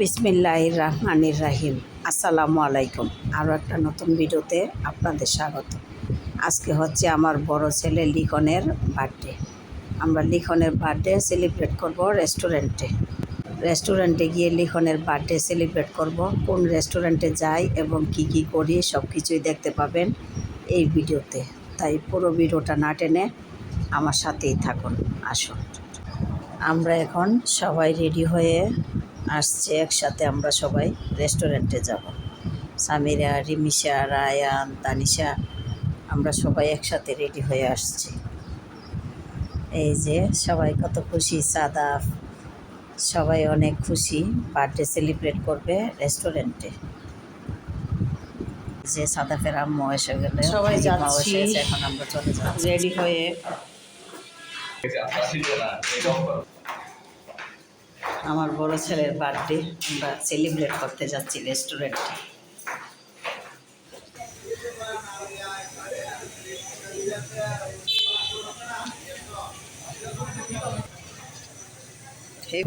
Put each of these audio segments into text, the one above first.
বিসমিল্লাহ রহমানির রাহিম আসসালামু আলাইকুম। আরও একটা নতুন ভিডিওতে আপনাদের স্বাগত। আজকে হচ্ছে আমার বড় ছেলে লিখনের বার্থডে। আমরা লিখনের বার্থডে সেলিব্রেট করব রেস্টুরেন্টে। রেস্টুরেন্টে গিয়ে লিখনের বার্থডে সেলিব্রেট করব, কোন রেস্টুরেন্টে যাই এবং কি কি করি সব কিছুই দেখতে পাবেন এই ভিডিওতে। তাই পুরো ভিডিওটা না টেনে আমার সাথেই থাকুন, আসুন। আমরা এখন সবাই রেডি হয়ে আসছে একসাথে আমরা সবাই রেস্টুরেন্টে যাব। সামিরা রিমিশা রায়ান তানিশা আমরা সবাই একসাথে রেডি হয়ে আসছি। এই যে সবাই কত খুশি সাদা সবাই অনেক খুশি বার্থডে সেলিব্রেট করবে রেস্টুরেন্টে যে সাদাফের আম্মু এসে গেলে সবাই যাচ্ছি। এখন আমরা চলে যাচ্ছি। রেডি হয়ে আমার বড় ছেলের বার্থডে আমরা সেলিব্রেট করতে যাচ্ছি রেস্টুরেন্টে ঠিক।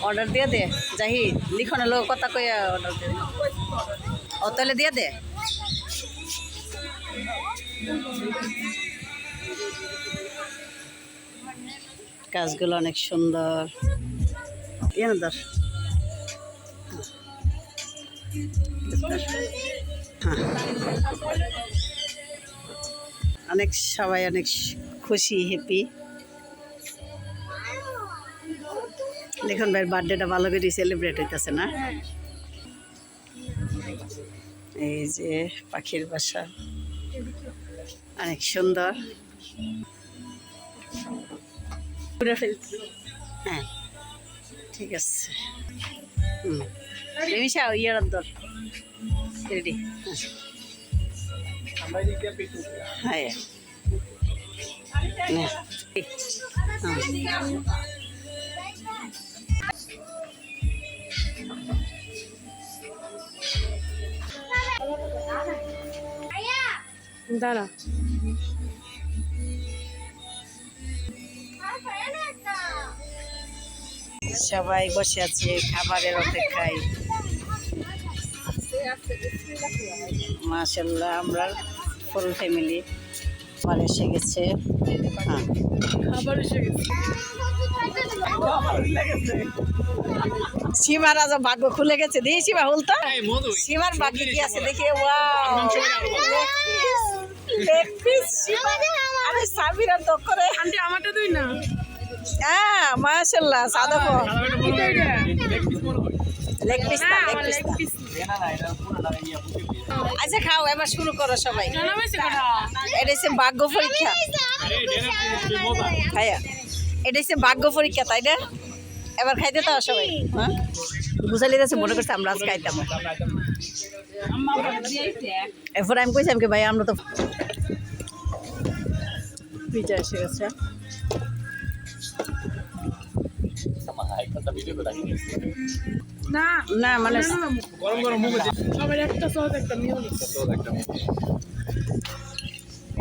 অর্ডার দিয়ে দে। যাহি লিখন লোক কথা কইয়া অর্ডার দিয়ে ও তাহলে দিয়ে দে। কাজগুলো অনেক সুন্দর। ইয়ে না হ্যাঁ। অনেক সবাই অনেক খুশি হ্যাপি দেখুন ভাই বার্থডেটা ভালো করে সেলিব্রেট হইতেছে না? এই যে পাখির বাসা। অনেক সুন্দর। পুরো ফেলছি। হ্যাঁ ঠিক আছে। হুম রেমিশা ইয়ার দর রেডি হ্যাঁ। হ্যাঁ হ্যাঁ দাঁড়া। সবাই বসে আছে খাবারের অপেক্ষায়। মাশাল্লাহ আমরা ফুল ফ্যামিলি আমার এসে গেছে। হ্যাঁ। খাবার এসে গেছে। সীমার আজ ভাগ্য খুলে গেছে। দেখি সীমা হুলতা সীমার ভাগ্যে কি আছে? দেখি আরে সাবিরা তো করে। আন্টি আমারটা তুই না। হ্যাঁ মাশাল্লাহ সাদা লেগ পিস না না লেগ আমার পিস পিস। আচ্ছা খাও এবার শুরু করো সবাই। জানা হয়েছে কথা এটা হচ্ছে ভাগ্য পরীক্ষা। খাইয়া এটা হচ্ছে ভাগ্য পরীক্ষা তাই না? এবার খাইতে তো সবাই হ্যাঁ? বুঝালি যাচ্ছে মনে করছে আমরা আজ খাইতাম। এরপর আমি কইছিলাম কি ভাই আমরা তো পিজা এসে গেছে। না না মানে গরম গরম একটা সস একটা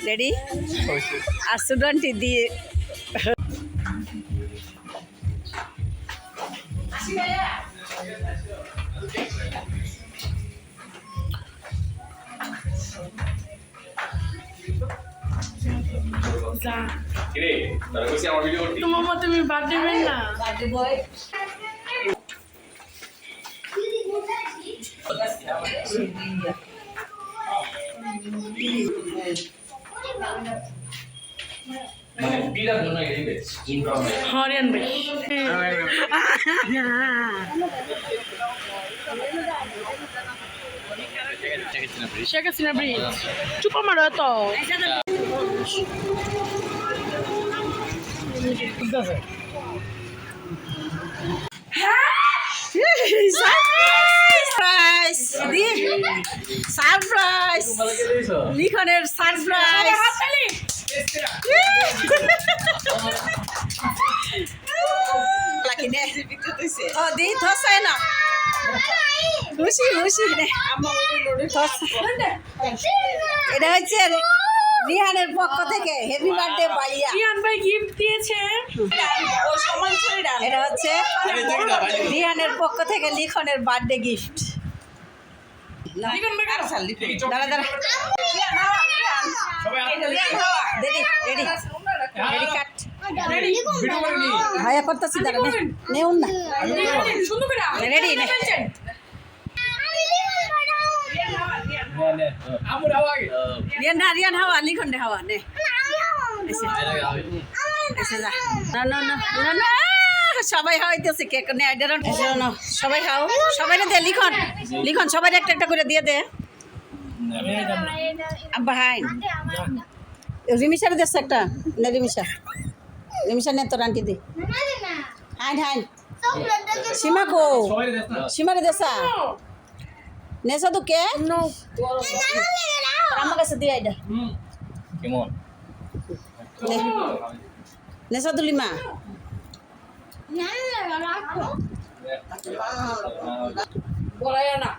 রেডি আর ছোট আন্টি দিয়ে তোমার মতো তুমি বার্থডে মেন না? বার্থডে বয় মানে বিরাট জন্য এই বেশ হরিয়ান ভাই শেখ হাসিনা ব্রিজ চুপা মারো তো সারপ্রাইজ সারপ্রাইজ লিখনের সারপ্রাইজ ও দি থসাই না খুশি খুশি নে এটা হচ্ছে রিহানের পক্ষ থেকে হ্যাপি বার্থডে বাইয়া রিয়ান ভাই গিফট দিয়েছে। এটা হচ্ছে রিহানের পক্ষ থেকে লিখনের বার্থডে গিফট ভাইয়া করতেছি দাঁড়া নে নেউন না। রেডি রিয়ান না। রিয়ান হাওয়া লিখন দে হাওয়া নে। এসে এসে যা। না না না না। সবাই হাওয়াইতেছে কেক নে আইডার এসে না সবাই খাও সবাই দে লিখন। লিখন সবাই একটা একটা করে দিয়ে দে। আব্বা হাই। রিমিশার দেশ একটা নে রিমিশা। রিমিশা নে তোর আন্টি দি। হাইন হাইন। সীমা কো? সীমারে দেশা নেশা তো কে? আমার কাছে দিয়ে আইডা। কেমন? নেশা তুলি মা বড়াই না